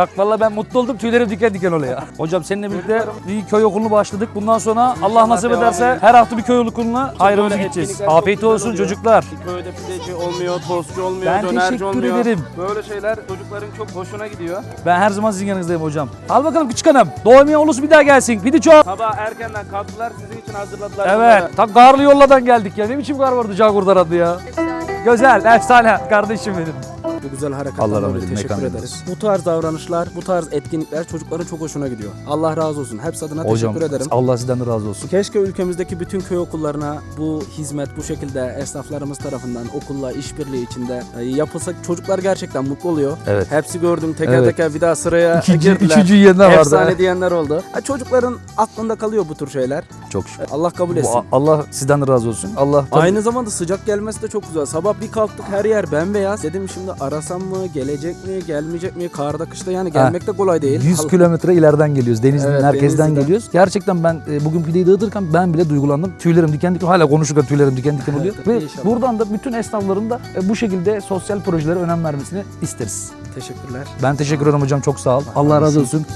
Bak valla ben mutlu oldum. Tüylerim diken diken oluyor. Hocam seninle birlikte bir köy okulunu başladık. Bundan sonra Allah nasip ederse her hafta bir köy okuluna hayrımızı gideceğiz. Afiyet olsun çocuklar. Bir köyde pideci olmuyor, tostçu olmuyor, Ben dönerci teşekkür olmuyor. ederim. Böyle şeyler çocukların çok hoşuna gidiyor. Ben her zaman sizin yanınızdayım hocam. Al bakalım küçük hanım. Doğmayan olursa bir daha gelsin. Pidi çok. Sabah erkenden kalktılar, sizin için hazırladılar. Evet. bunları. Tam karlı yolladan geldik ya. Ne biçim kar vardı Cağkur'dan adı ya. Güzel. Efsane. Kardeşim benim. Bu güzel rahmet dolayı teşekkür mekanı ederiz. Bu tarz davranışlar, bu tarz etkinlikler çocukların çok hoşuna gidiyor. Allah razı olsun. Hepsi adına Hocam teşekkür ederim. Allah sizden de razı olsun. Keşke ülkemizdeki bütün köy okullarına bu hizmet bu şekilde esnaflarımız tarafından okulla işbirliği içinde e, yapılsa çocuklar gerçekten mutlu oluyor. Evet. Hepsi gördüm teker Evet. teker bir daha sıraya İkinci, girdiler. üçüncü yiyenler vardı. Efsane diyenler oldu. Ha, çocukların aklında kalıyor bu tür şeyler. Çok şükür. Allah kabul etsin. Bu- Allah sizden de razı olsun. Allah Aynı zamanda sıcak gelmesi de çok güzel. Sabah bir kalktık her yer bembeyaz. Dedim şimdi arasam mı, gelecek mi, gelmeyecek mi? Karda kışta yani gelmek de kolay değil. 100 Hal- kilometre ileriden geliyoruz. Denizli'nin Evet, merkezden Denizli'den. geliyoruz. Gerçekten ben e, bugün pideyi dağıtırken ben bile duygulandım. Tüylerim diken diken hala konuşurken tüylerim diken diken oluyor. Evet, Ve inşallah. buradan da bütün esnafların da e, bu şekilde sosyal projelere önem vermesini isteriz. Teşekkürler. Ben teşekkür ederim hocam çok sağ ol. Allah razı olsun.